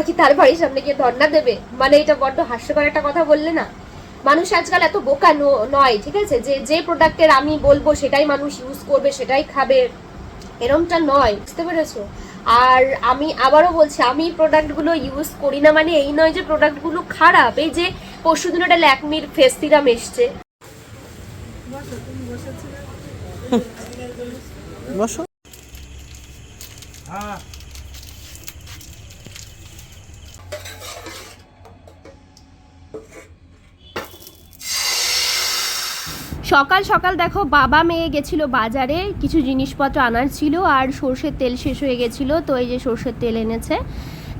তোমরা কি তার বাড়ির সামনে গিয়ে ধর্ণা দেবে? মানে এটা বড্ড হাস্যকর একটা কথা বললে না? মানুষ আজকাল এত বোকা ন- নয় ঠিক আছে? যে যে প্রোডাক্টের আমি বলব সেটাই মানুষ ইউজ করবে সেটাই খাবে। এরমটা নয় বুঝতে পেরেছ? আর আমি আবারও বলছি আমি প্রোডাক্টগুলো ইউজ করি না মানে এই নয় যে প্রোডাক্টগুলো খারাপ এই যে পরশু দিন একটা ল্যাকমির ফেস সিরাম এসছে। বসো। সকাল সকাল দেখো বাবা মেয়ে গেছিল বাজারে, কিছু জিনিসপত্র আনার ছিল আর সর্ষের তেল শেষ হয়ে গেছিল, তো এই যে সর্ষের তেল এনেছে।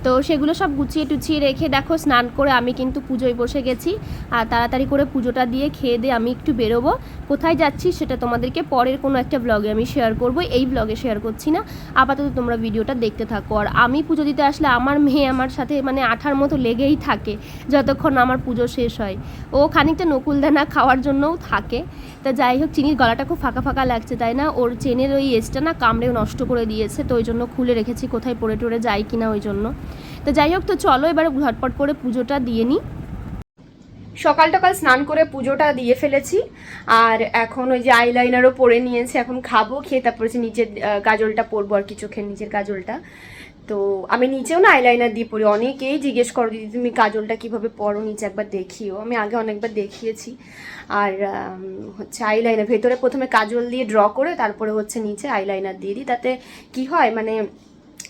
তো সেগুলো সব গুছিয়ে টুছিয়ে রেখে দেখো, স্নান করে আমি কিন্তু পুজোয় বসে গেছি। আর তাড়াতাড়ি করে পুজোটা দিয়ে খেয়ে দিয়ে আমি একটু বেরোবো। কোথায় যাচ্ছি সেটা তোমাদেরকে পরের কোনো একটা ব্লগে আমি শেয়ার করব। এই ব্লগে শেয়ার করছি না। আপাতত তোমরা ভিডিওটা দেখতে থাকো। আর আমি পুজো দিতে আসলে আমার মেয়ে আমার সাথে মানে আঠার মতো লেগেই থাকে, যতক্ষণ আমার পুজো শেষ হয়। ও খানিকটা নকুলদানা খাওয়ার জন্যও থাকে। তা যাই হোক, চিনির গলাটা খুব ফাঁকা ফাঁকা লাগছে, তাই না? ওর চেনের ওই এসটা না কামড়ে নষ্ট করে দিয়েছে, তো ওই জন্য খুলে রেখেছি, কোথায় পড়ে টড়ে যায় কিনা ওই জন্য। তো যাই হোক, তো চলো এবার ঝটপট করে পুজোটা দিয়ে নিই। সকাল টকাল স্নান করে পুজোটা দিয়ে ফেলেছি। আর এখন ওই যে আইলাইনারও পরে নিয়েছি, এখন খাব, খেয়ে তারপরে যে নিচের কাজলটা পরবো আর কি চোখের নিচের কাজলটা তো আমি নিচেও না আইলাইনার দিয়ে পড়ি অনেকেই জিজ্ঞেস করো, দিদি, তুমি কাজলটা কীভাবে পরো? নিচে একবার দেখিও। আমি আগে অনেকবার দেখিয়েছি। আর হচ্ছে আইলাইনার, ভেতরে প্রথমে কাজল দিয়ে ড্র করে, তারপরে হচ্ছে নিচে আইলাইনার দিয়ে দিই, তাতে কি হয় মানে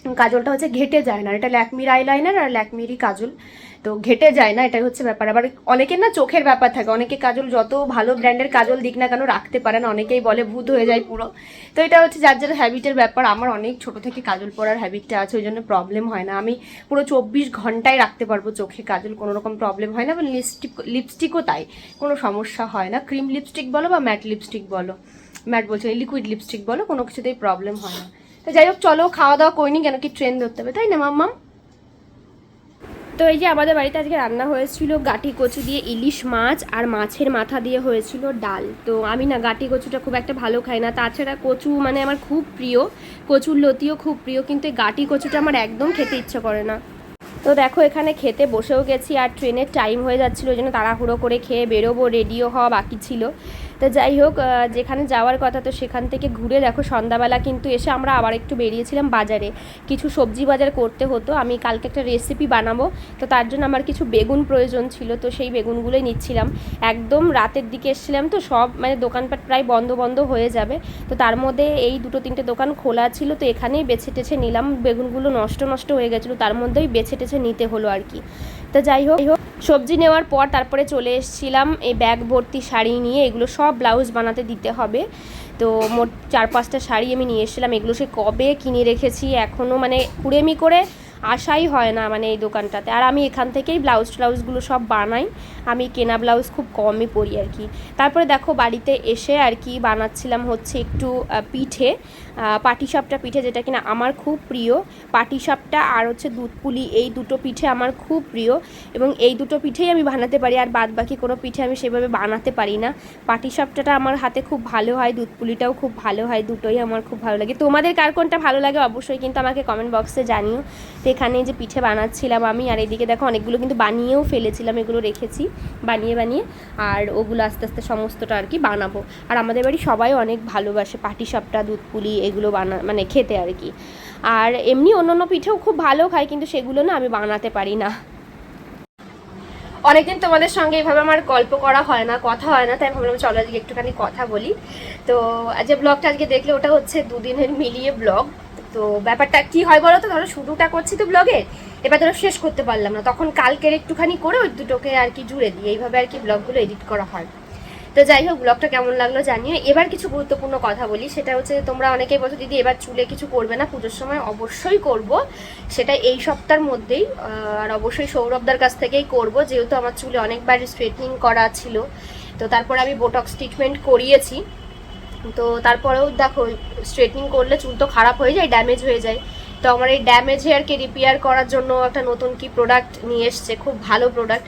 কাজলটা হচ্ছে ঘেটে যায় না। এটা ল্যাকমির আইলাইনার আর ল্যাকমিরই কাজল। তো ঘেটে যায় না, এটাই হচ্ছে ব্যাপার। আবার অনেকের না চোখের ব্যাপার থাকে। অনেকে কাজল যত ভালো ব্র্যান্ডের কাজল দিক না কেন রাখতে পারে না। অনেকেই বলে ভূত হয়ে যায় পুরো। তো এটা হচ্ছে যার যার হ্যাবিটের ব্যাপার। আমার অনেক ছোট থেকে কাজল পরার হ্যাবিটটা আছে, ওই জন্য প্রবলেম হয় না। আমি পুরো চব্বিশ ঘন্টায় রাখতে পারব চোখে কাজল। কোনো রকম প্রবলেম হয় না বা লিপস্টিক লিপস্টিকও তাই। কোনো সমস্যা হয় না। ক্রিম লিপস্টিক বলো বা ম্যাট লিপস্টিক বলো। ম্যাট বলছি লিকুইড লিপস্টিক বলো, কোনো কিছুতেই প্রবলেম হয় না। তো যাই হোক, চলো, খাওয়া দাওয়া করিনি, কেন কি ট্রেন ধরতে হবে, তাই না, মাম্মাম? তো এই যে আমাদের বাড়িতে আজকে রান্না হয়েছিল গাটি কচু দিয়ে ইলিশ মাছ আর মাছের মাথা দিয়ে হয়েছিল ডাল। তো আমি না গাটি কচুটা খুব একটা ভালো খাই না। তাছাড়া কচু মানে আমার খুব প্রিয়, কচুর লতিও খুব প্রিয়, কিন্তু এই গাটি কচুটা আমার একদম খেতে ইচ্ছে করে না। তো দেখো, এখানে খেতে বসেও গেছি আর ট্রেনের টাইম হয়ে যাচ্ছিল, ওই জন্য তাড়াহুড়ো করে খেয়ে বেরোবো রেডিও হওয়া বাকি ছিল। তো যাই হোক যেখানে যাওয়ার কথা তো সেখান থেকে ঘুরে দেখো, সন্ধ্যাবেলা কিন্তু এসে আমরা আবার একটু বেরিয়েছিলাম বাজারে। কিছু সবজি বাজার করতে হতো, আমি কালকে একটা রেসিপি বানাবো, তো তার জন্য আমার কিছু বেগুন প্রয়োজন ছিল, তো সেই বেগুনগুলোই নিচ্ছিলাম। একদম রাতের দিকে এসেছিলাম তো সব মানে দোকানপাট প্রায় বন্ধ বন্ধ হয়ে যাবে, তো তার মধ্যে এই দুটো তিনটে দোকান খোলা ছিল, তো এখানেই বেছে টেছে নিলাম, বেগুনগুলো নষ্ট নষ্ট হয়ে গেছিল, তার মধ্যেই বেছে টেছে নিতে হলো আর কি। তো যাই হোক সবজি নেওয়ার পর তারপরে চলে এসেছিলাম এই ব্যাগ ভর্তি শাড়ি নিয়ে। এগুলো সব ব্লাউজ বানাতে দিতে হবে। তো মোট চার পাঁচটা শাড়ি আমি নিয়ে এসেছিলাম। এগুলো সে কবে কিনে রেখেছি এখনও মানে কুড়েমি করে আসাই হয় না মানে এই দোকানটাতে। আর আমি এখান থেকেই ব্লাউজ ট্লাউজগুলো সব বানাই। আমি কেনা ব্লাউজ খুব কমই পরি আর কি। তারপরে দেখো বাড়িতে এসে আর কি বানাচ্ছিলাম হচ্ছে একটু পিঠে। পাটিসাপটা পিঠে যেটা কিনা আমার খুব প্রিয়। পাটিসাপটা আর হচ্ছে দুধ পুলি এই দুটো পিঠে আমার খুব প্রিয়। এবং এই দুটো পিঠেই আমি বানাতে পারি। আর বাদ বাকি কোনো পিঠে আমি সেভাবে বানাতে পারি না। পাটিসাপটাটা আমার হাতে খুব ভালো হয়, দুধ পুলিটাও খুব ভালো হয়। দুটোই আমার খুব ভালো লাগে। তোমাদের কার কোনটা ভালো লাগে অবশ্যই কিন্তু আমাকে কমেন্ট বক্সে জানিও। তো এখানে যে পিঠে বানাচ্ছিলাম আমি, আর এদিকে দেখো অনেকগুলো কিন্তু বানিয়েও ফেলেছিলাম, এগুলো রেখেছি, বানিয়ে বানিয়ে, আর ওগুলো আস্তে আস্তে সমস্তটা আর কি বানাবো। আর আমাদের বাড়ি সবাই অনেক ভালোবাসে পাটিসাপটা দুধ পুলি, এগুলো বানা মানে খেতে আর কি। আর এমনি অন্য অন্য পিঠেও খুব ভালো খায়, কিন্তু সেগুলো না আমি বানাতে পারি না। অনেকদিন তোমাদের সঙ্গে এইভাবে আমার গল্প করা হয় না, কথা হয় না, তাই ভাবলাম চলো আজকে একটুখানি কথা বলি। তো যে ব্লগটা আজকে দেখলে ওটা হচ্ছে দুদিনের মিলিয়ে ব্লগ। তো ব্যাপারটা কি হয় বলো তো? ধরো শুরুটা করছি তো ব্লগে এবার ধরো শেষ করতে পারলাম না। তখন কালকের একটুখানি করে ওই দুটোকে আর কি জুড়ে দিই এইভাবে আর কি ব্লগগুলো এডিট করা হয়। তো যাই হোক ব্লগটা কেমন লাগল জানিও। এবার কিছু গুরুত্বপূর্ণ কথা বলি। সেটা হচ্ছে তোমরা অনেকেই বলছো, দিদি, এবার চুলে কিছু করবে না, পুজোর সময়? অবশ্যই করব। সেটা এই সপ্তাহের মধ্যেই আর অবশ্যই সৌরভদার কাছ থেকেই করব। যেহেতু আমার চুলে অনেকবার স্ট্রেটনিং করা ছিল, তো তারপরে আমি বোটক্স ট্রিটমেন্ট করিয়েছি। তো তারপরেও দেখো স্ট্রেটনিং করলে চুল তো খারাপ হয়ে যায় ড্যামেজ হয়ে যায়। তো আমার এই ড্যামেজ হেয়ারকে রিপেয়ার করার জন্য একটা নতুন কি প্রোডাক্ট নিয়ে এসছে, খুব ভালো প্রোডাক্ট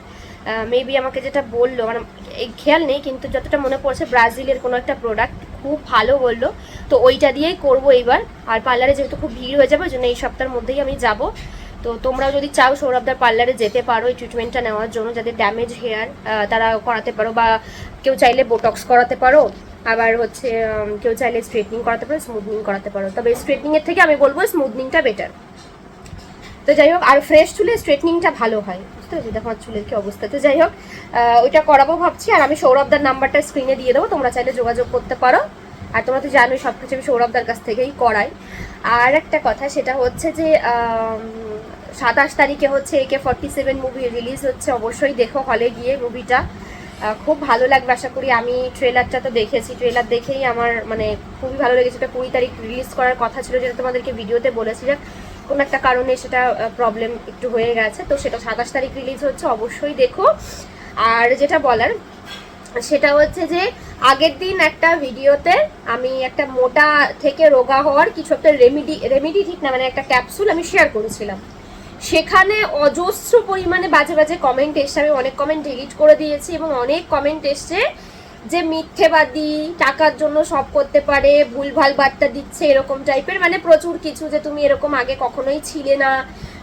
মেবি আমাকে যেটা বলল মানে এই খেয়াল নেই, কিন্তু যতটা মনে পড়ছে ব্রাজিলের কোনো একটা প্রোডাক্ট খুব ভালো বলল। তো ওইটা দিয়েই করব এইবার। আর পার্লারে যেহেতু খুব ভিড় হয়ে যাবে, ওই জন্য এই সপ্তাহের মধ্যেই আমি যাব। তো তোমরাও যদি চাও সৌরভদার পার্লারে যেতে পারো এই ট্রিটমেন্টটা নেওয়ার জন্য যাদের ড্যামেজ হেয়ার তারা করাতে পারো বা কেউ চাইলে বোটক্স করাতে পারো। আবার হচ্ছে কেউ চাইলে স্ট্রেটনিং করাতে পারো স্মুথনিং করাতে পারো। তবে স্ট্রেটনিংয়ের থেকে আমি বলব স্মুথনিংটা বেটার তো যাই হোক, আর ফ্রেশ চুলে স্ট্রেটনিংটা ভালো হয়, বুঝতে পারছি? দেখো চুলের কি অবস্থা। তো যাই হোক ওইটা করাবো ভাবছি, আর আমি সৌরভদার নাম্বারটা স্ক্রিনে দিয়ে দেবো, তোমরা চাইলে যোগাযোগ করতে পারো। আর তোমরা তো জানোই সব কিছু আমি সৌরভদার কাছ থেকেই করাই। আর একটা কথা, সেটা হচ্ছে যে সাতাশ তারিখে হচ্ছে AK forty seven movie release হচ্ছে, অবশ্যই দেখো হলে গিয়ে মুভিটা খুব ভালো লাগবে, আশা করি। আমি ট্রেলারটা তো দেখেছি। ট্রেলার দেখেই আমার মানে খুবই ভালো লেগেছে। এটা কুড়ি তারিখ রিলিজ করার কথা ছিল যেটা তোমাদেরকে ভিডিওতে বলেছি। যে কোনো একটা কারণে সেটা প্রবলেম একটু হয়ে গেছে। তো সেটা সাতাশ তারিখ রিলিজ হচ্ছে, অবশ্যই দেখো। আর যেটা বলার, সেটা হচ্ছে যে আগের দিন একটা ভিডিওতে আমি একটা মোটা থেকে রোগা হওয়ার কিছু একটা রেমিডি রেমিডি ঠিক না মানে একটা ক্যাপসুল আমি শেয়ার করেছিলাম। সেখানে অজস্র পরিমাণে বাজে বাজে কমেন্ট এসছে। আমি অনেক কমেন্ট ডিলিট করে দিয়েছি এবং অনেক কমেন্ট এসছে যে মিথ্যেবাদী, টাকার জন্য সব করতে পারে, ভুলভাল বার্তা দিচ্ছে, এরকম টাইপের মানে প্রচুর কিছু যে তুমি এরকম আগে কখনোই ছিলে না।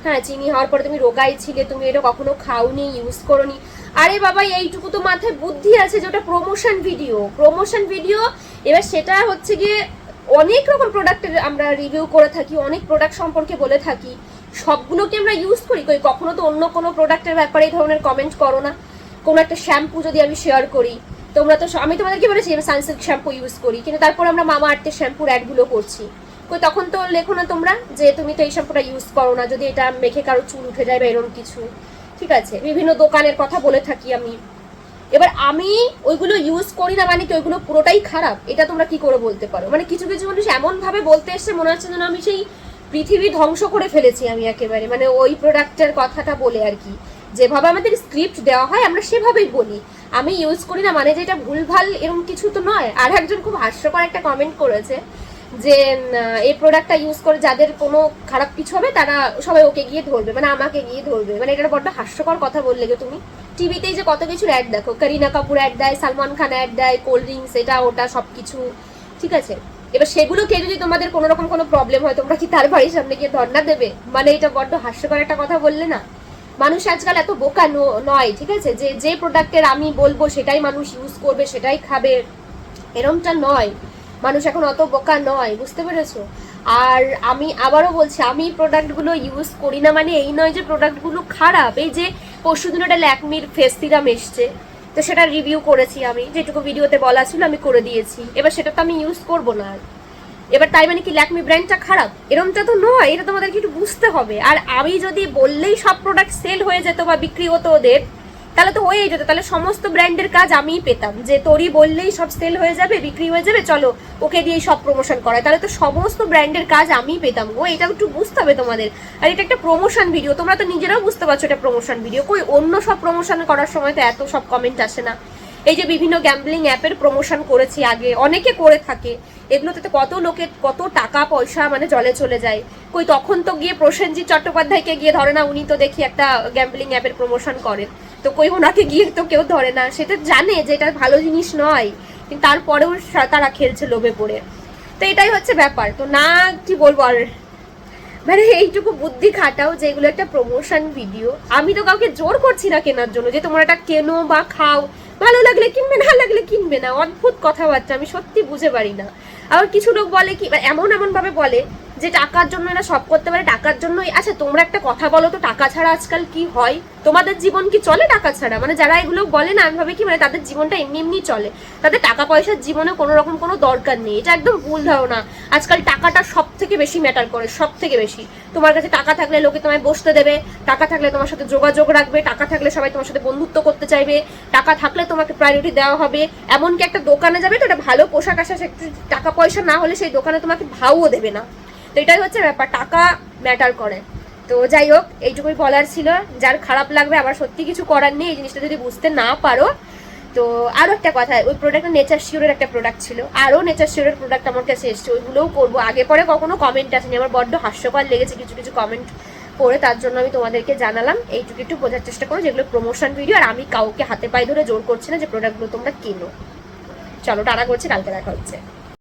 হ্যাঁ চিনি হওয়ার পরে তুমি রোগাই ছিলে, তুমি এটা কখনো খাওনি ইউজ করনি। আরে বাবা, এইটুকু তো মাথায় বুদ্ধি আছে যে ওটা প্রমোশন ভিডিও প্রমোশন ভিডিও এবার সেটা হচ্ছে গিয়ে অনেক রকম প্রোডাক্টের আমরা রিভিউ করে থাকি, অনেক প্রোডাক্ট সম্পর্কে বলে থাকি। সবগুলোকে আমরা ইউজ করি? কই, কখনো তো অন্য কোনো প্রোডাক্টের ব্যাপারে এই ধরনের কমেন্ট করো না। কোনো একটা শ্যাম্পু যদি আমি শেয়ার করি, তোমরা তো আমি তোমাদেরকে বলেছি, আমি সানসিল্ক শ্যাম্পু ইউজ করি, কিন্তু তারপর আমরা মামা আর্থের শ্যাম্পুর অ্যাডগুলো করছি। কই, তখন তো লেখো না তোমরা যে তুমি তো এই শ্যাম্পুটা ইউজ করো না, যদি এটা মেখে কারও চুল উঠে যায় বা এরকম কিছু। ঠিক আছে, বিভিন্ন দোকানের কথা বলে থাকি আমি। এবার আমি ওইগুলো ইউজ করি না মানে কি ওইগুলো পুরোটাই খারাপ? এটা তোমরা কি করে বলতে পারো? মানে কিছু কিছু মানুষ এমন ভাবে বলতে এসছে, মনে হচ্ছে যেন আমি সেই পৃথিবী ধ্বংস করে ফেলেছি আমি একেবারে। মানে ওই প্রোডাক্টের কথাটা বলে আর কি। যেভাবে আমাদের স্ক্রিপ্ট দেওয়া হয়, আমরা সেভাবেই বলি। আমি ইউজ করি না মানে যে এটা ভুলভাল এরকম কিছু তো নয়। আর একজন খুব হাস্যকর একটা কমেন্ট করেছে যে এই প্রোডাক্টটা ইউজ করে যাদের কোনো খারাপ কিছু হবে, তারা সবাই ওকে গিয়ে ধরবে। মানে আমাকে গিয়ে ধরবে। মানে এটা বড্ড হাস্যকর কথা বললে গো তুমি। টিভিতেই যে কত কিছুর অ্যাড দেখো। করিনা কাপুর অ্যাড দেয়, সালমান খান অ্যাড দেয় কোল্ড ড্রিঙ্কস এটা, ওটা সব কিছু ঠিক আছে? এবার সেগুলো খেয়ে যদি তোমাদের কোনো রকম কোনো প্রবলেম হয়, তোমরা কি তার বাড়ির সামনে গিয়ে ধর্ণা দেবে? মানে এটা বড্ড হাস্যকর একটা কথা বললে না। মানুষ আজকাল এত বোকা নয়, ঠিক আছে? যে যে প্রোডাক্টের আমি বলব সেটাই মানুষ ইউজ করবে, সেটাই খাবে। এরমটা নয়। মানুষ এখন অত বোকা নয়, বুঝতে পেরেছ? আর আমি আবারও বলছি, আমি প্রোডাক্টগুলো ইউজ করি না মানে এই নয় যে প্রোডাক্টগুলো খারাপ। এই যে পরশু দিন একটা ল্যাকমির ফেস সিরাম এসছে। তো সেটা রিভিউ করেছি আমি, যেটুকু ভিডিওতে বলা ছিল আমি করে দিয়েছি। এবার সেটা তো আমি ইউজ করব না আর। এবার তাই মানে কি ল্যাকমি ব্র্যান্ডটা খারাপ? এরমটা তো নয়, এটা তোমাদেরকে একটু বুঝতে হবে। আর আমি যদি বললেই সব প্রোডাক্ট সেল হয়ে যেত বা বিক্রি হতো ওদের তাহলে তো হয়েই যেত। তাহলে সমস্ত ব্র্যান্ডের কাজ আমিই পেতাম। যে তোরই বললেই সব সেল হয়ে যাবে, বিক্রি হয়ে যাবে, চলো ওকে দিয়েই সব প্রমোশন করায়। তাহলে তো সমস্ত ব্র্যান্ডের কাজ আমিই পেতাম গো। এটা একটু বুঝতে হবে তোমাদের। আর এটা একটা প্রমোশন ভিডিও তোমরা তো নিজেরাও বুঝতে পারছ এটা প্রমোশন ভিডিও কই অন্য সব প্রমোশন করার সময় তো এত সব কমেন্ট আসে না। এই যে বিভিন্ন গ্যাম্বলিং অ্যাপের প্রমোশন করেছি আগে, অনেকে করে থাকে। এগুলোতে তো কত লোকের কত টাকা পয়সা মানে জলে চলে যায়। কই তখন তো গিয়ে প্রসেনজিৎ চট্টোপাধ্যায়কে গিয়ে ধরে না, উনি তো দেখি একটা গ্যাম্বলিং অ্যাপের প্রমোশন করেন। তো কই ওনাকে গিয়ে তো কেউ ধরে না সেটা জানে যে এটা ভালো জিনিস নয়। কিন্তু তারপরেও তারা খেলছে লোভে পড়ে। তো এটাই হচ্ছে ব্যাপার। তো না, কি বলব আর? মানে এইটুকু বুদ্ধি খাটাও যে এগুলো একটা প্রমোশন ভিডিও আমি তো কাউকে জোর করছি না কেনার জন্য যে তোমরা এটা কেনো বা খাও। ভালো লাগলে কিনবে, না লাগলে কিনবে না। অদ্ভুত কথাবার্তা, আমি সত্যি বুঝে পারি না। আবার কিছু লোক বলে কি এমন এমন ভাবে বলে যে টাকার জন্য এরা সব করতে পারে, টাকার জন্যই। আচ্ছা তোমরা একটা কথা বলো তো, টাকা ছাড়া আজকাল কি হয়? তোমাদের জীবন কি চলে টাকা ছাড়া? মানে যারা এগুলো বলে না, আমি ভাবে কি মানে তাদের জীবনটা এমনি এমনি চলে। তাদের টাকা পয়সার জীবনে কোনো রকম কোনো দরকার নেই। এটা একদম ভুল ধারণা। আজকাল টাকাটা সব থেকে বেশি ম্যাটার করে সব থেকে বেশি। তোমার কাছে টাকা থাকলে লোকে তোমায় বসতে দেবে। টাকা থাকলে তোমার সাথে যোগাযোগ রাখবে। টাকা থাকলে সবাই তোমার সাথে বন্ধুত্ব করতে চাইবে। টাকা থাকলে তোমাকে প্রায়োরিটি দেওয়া হবে। এমনকি একটা দোকানে যাবে তো একটা ভালো পোশাক আশা টাকা পয়সা না হলে সেই দোকানে তোমাকে ভাউও দেবে না। তো এটাই হচ্ছে ব্যাপার, টাকা ম্যাটার করে। তো যাই হোক, এইটুকুই বলার ছিল। যার খারাপ লাগবে, আবার সত্যি কিছু করার নেই, এই জিনিসটা যদি বুঝতে না পারো, তো আরও একটা কথা, ওই প্রোডাক্টটা নেচার শিওরের একটা প্রোডাক্ট ছিল। আরও নেচার শিওরের প্রোডাক্ট আমার কাছে এসছে, ওইগুলোও করব। আগে পরে কখনো কমেন্ট আসেনি। আমার বড্ড হাস্যকর লেগেছে কিছু কিছু কমেন্ট করে তার জন্য আমি তোমাদেরকে জানালাম। এইটুকু একটু বোঝার চেষ্টা করো যেগুলো প্রমোশন ভিডিও আর আমি কাউকে হাতে পায়ে ধরে জোর করছি না যে প্রোডাক্টগুলো তোমরা কেনো। চলো টাটা করছি, কালকে দেখা হচ্ছে।